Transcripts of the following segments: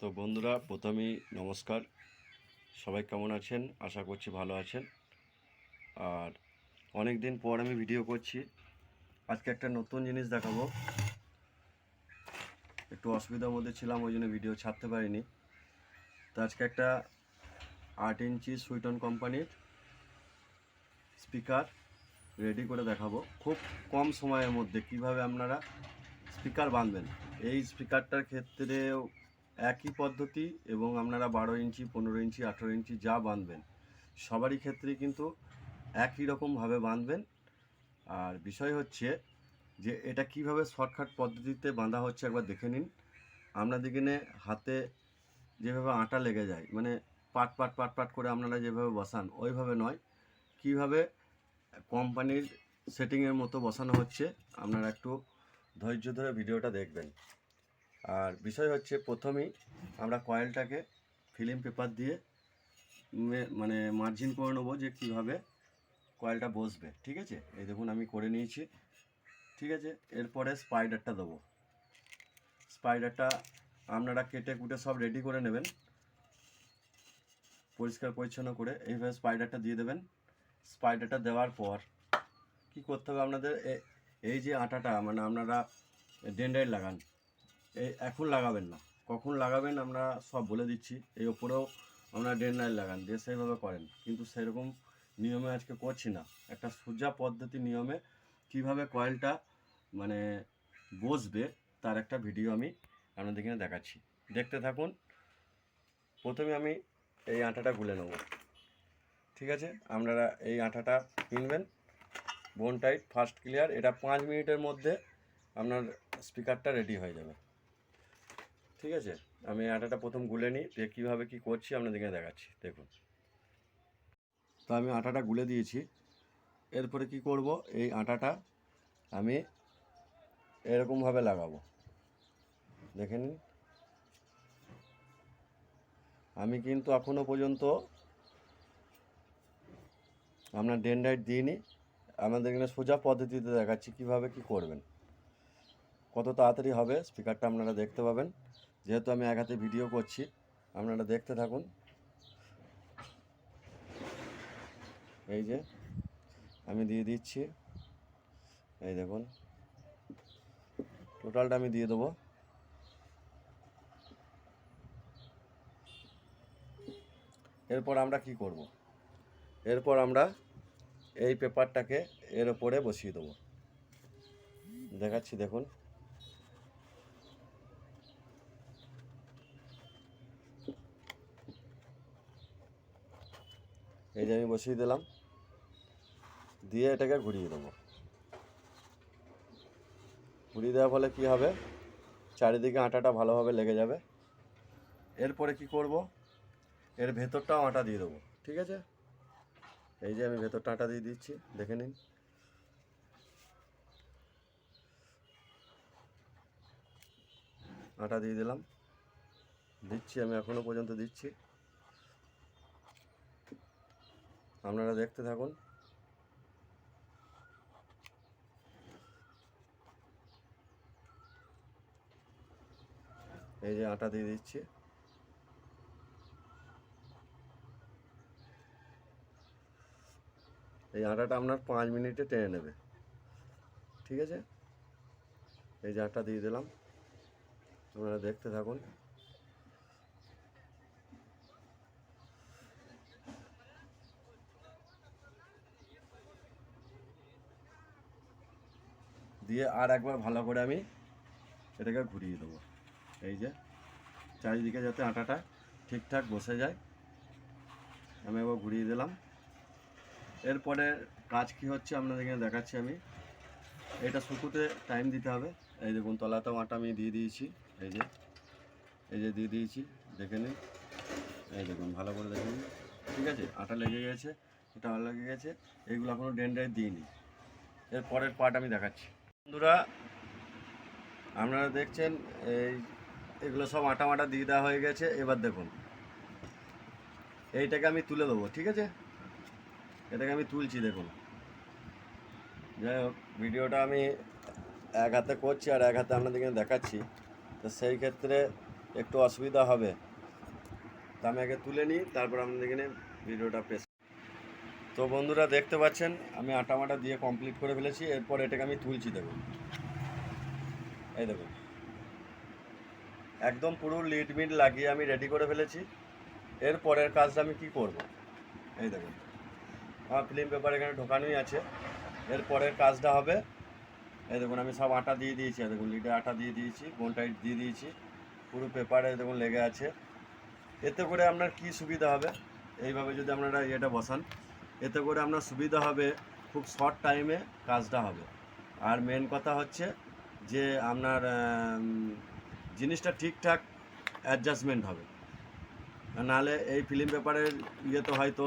তো বন্ধুরা, প্রথমেই নমস্কার। সবাই কেমন আছেন? আশা করছি ভালো আছেন। আর অনেক দিন পর আমি ভিডিও করছি। আজকে একটা নতুন জিনিস দেখাবো। একটু অসুবিধার মধ্যে ছিলাম, ওই জন্য ভিডিও ছাড়তে পারিনি। তো আজকে একটা আট ইঞ্চি সুইটন কোম্পানির স্পিকার রেডি করে দেখাবো। খুব কম সময়ের মধ্যে কীভাবে আপনারা স্পিকার বাঁধবেন এই স্পিকারটার ক্ষেত্রেও একই পদ্ধতি এবং আপনারা বারো ইঞ্চি, পনেরো ইঞ্চি, আঠেরো ইঞ্চি যা বাঁধবেন, সবারই ক্ষেত্রে কিন্তু একই রকমভাবে বাঁধবেন। আর বিষয় হচ্ছে যে এটা কীভাবে শর্টকাট পদ্ধতিতে বাঁধা হচ্ছে একবার দেখে নিন। আপনাদের এখানে হাতে যেভাবে আটা লেগে যায় মানে পাট পাট পাট পাট করে আপনারা যেভাবে বসান, ওইভাবে নয়। কীভাবে কোম্পানির সেটিংয়ের মতো বসানো হচ্ছে, আপনারা একটু ধৈর্য ধরে ভিডিওটা দেখবেন। আর বিষয় হচ্ছে প্রথমেই আমরা কয়েলটাকে ফিল্ম পেপার দিয়ে মানে মার্জিন করে নেব যে কীভাবে কয়েলটা বসবে, ঠিক আছে? এই দেখুন আমি করে নিয়েছি, ঠিক আছে? এরপরে স্পাইডারটা দেবো। স্পাইডারটা আপনারা কেটে কুটে সব রেডি করে নেবেন, পরিষ্কার পরিচ্ছন্ন করে। এইভাবে স্পাইডারটা দিয়ে দেবেন। স্পাইডারটা দেওয়ার পর কি করতে হবে আপনাদের? এই যে আটাটা মানে আপনারা ডেন্ডাইট লাগান এই এখন লাগাবেন না। কখন লাগাবেন আমরা সব বলে দিচ্ছি। এই ওপরেও আমরা আপনারা ডেন্ডাইট লাগান, দিয়ে সেইভাবে করেন। কিন্তু সেরকম নিয়মে আজকে করছি না। একটা সোজা পদ্ধতি নিয়মে কীভাবে কয়েলটা মানে বসবে, তার একটা ভিডিও আমি আপনাদের এখানে দেখাচ্ছি। দেখতে থাকুন। প্রথমে আমি এই আটাটা গুলে নেব। ঠিক আছে? আপনারা এই আটাটা কিনবেন। বোন টাইট, ফার্স্ট ক্লিয়ার। এটা পাঁচ মিনিটের মধ্যে আপনার স্পিকারটা রেডি হয়ে যাবে। ঠিক আছে? আমি আটাটা প্রথম গুলে নিই, দিয়ে কীভাবে কী করছি আপনাদেরকে দেখাচ্ছি। দেখুন। তো আমি আটাটা গুলে দিয়েছি। এরপরে কি করব? এই আটাটা আমি এরকমভাবে লাগাবো। দেখে নিন। আমি কিন্তু এখনও পর্যন্ত আপনার ডেন্ডাইট দিইনি। আমাদের এখানে সোজা পদ্ধতিতে দেখাচ্ছি কীভাবে কি করবেন। কত তাড়াতাড়ি হবে স্পিকারটা আপনারা দেখতে পাবেন। যেহেতু আমি এক হাতে ভিডিও করছি, আপনারা দেখতে থাকুন। এই যে, আমি দিয়ে দিচ্ছি। এই দেখুন টোটালটা আমি দিয়ে দেবো। এরপর আমরা কি করব? এরপর আমরা এই পেপারটাকে এর ওপরে বসিয়ে দেবো। দেখাচ্ছি, দেখুন। এই যে আমি বসিয়ে দিলাম। দিয়ে এটাকে ঘুরিয়ে দেবো। ঘুরিয়ে দেওয়ার ফলে কী হবে? চারিদিকে আটাটা ভালোভাবে লেগে যাবে। এরপরে কি করব? এর ভেতরটাও আটা দিয়ে দেবো। ঠিক আছে? এই যে আমি ভেতরটা আটা দিয়ে দিচ্ছি, দেখে নিন। আটা দিয়ে দিলাম। দিচ্ছি, আমি এখনও পর্যন্ত দিচ্ছি। আপনারা দেখতে থাকুন। এই যে আটা দিয়ে দিচ্ছি। এই আটাটা আপনার পাঁচ মিনিটে টেনে নেবে। ঠিক আছে? এই যে আটা দিয়ে দিলাম। আপনারা দেখতে থাকুন। দিয়ে আর একবার ভালো করে আমি এটাকে ঘুরিয়ে দেবো। এই যে, চারিদিকে যাতে আটাটা ঠিকঠাক বসে যায়। আমি একবার ঘুরিয়ে দিলাম। এরপরে কাজ কি হচ্ছে আপনাদের এখানে দেখাচ্ছি আমি। এটা শুকুতে টাইম দিতে হবে। এই দেখুন, তলাতেও আটা আমি দিয়ে দিয়েছি। এই যে এই যে দিয়ে দিয়েছি, দেখে নিন। এই দেখুন, ভালো করে দেখে নিন। ঠিক আছে, আটা লেগে গেছে এটা লেগে গেছে। এইগুলো এখনও ডেন্ডাই দিইনি। এর পরের পার্ট আমি দেখাচ্ছি। বন্ধুরা, আপনারা দেখছেন, এই এগুলো সব আটা মাটা দিয়ে দেওয়া হয়ে গেছে। এবার দেখুন, এইটাকে আমি তুলে দেবো, ঠিক আছে? এটাকে আমি তুলছি, দেখুন। যাই হোক, ভিডিওটা আমি এক হাতে করছি আর এক হাতে আপনাদেরকে দেখাচ্ছি। তো সেই ক্ষেত্রে একটু অসুবিধা হবে। তা আমি আগে তুলে নিই, তারপর আপনাদের এখানে ভিডিওটা পেশ তো বন্ধুরা দেখতে পাচ্ছেন, আমি আটা মাটা দিয়ে কমপ্লিট করে ফেলেছি, এরপর এটাকে আমি তুলছি দেখুন। এই দেখুন। একদম পুরো লিড মিট লাগিয়ে আমি রেডি করে ফেলেছি। এর পরের কাজটা আমি কি করব? এই দেখুন। আমার ফিল্ম পেপার এখানে ঢোকানোই আছে। এর পরের কাজটা হবে, এই দেখুন, আমি সব আটা দিয়ে দিয়েছি দেখুন লিডে আটা দিয়ে দিয়েছি বোনটাই দিয়ে দিয়েছি। পুরো পেপারে দেখুন লেগে আছে। এতে করে আপনার কি সুবিধা হবে? এইভাবে যদি আপনারা ইয়েটা বসান। এতে করে আপনার সুবিধা হবে, খুব শর্ট টাইমে কাজটা হবে। আর মেন কথা হচ্ছে যে আপনার জিনিসটা ঠিকঠাক অ্যাডজাস্টমেন্ট হবে। নাহলে এই ফিল্ম পেপারের ইয়েতে হয়তো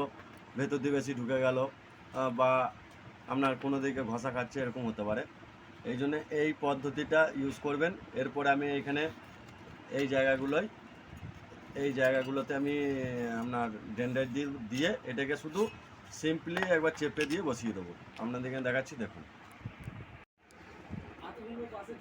ভেতর দিয়ে বেশি ঢুকে গেল বা আপনার কোনো দিকে ঘষা খাচ্ছে, এরকম হতে পারে। এই জন্য এই পদ্ধতিটা ইউজ করবেন। এরপরে আমি এখানে এই জায়গাগুলোয়, এই জায়গাগুলোতে আমি আপনার ডেন্ডার দিয়ে এটাকে শুধু সিম্পলি একবার চেপে দিয়ে বসিয়ে দেবো। আপনাদের এখানে দেখাচ্ছি দেখুন। হাতগুলো পাশে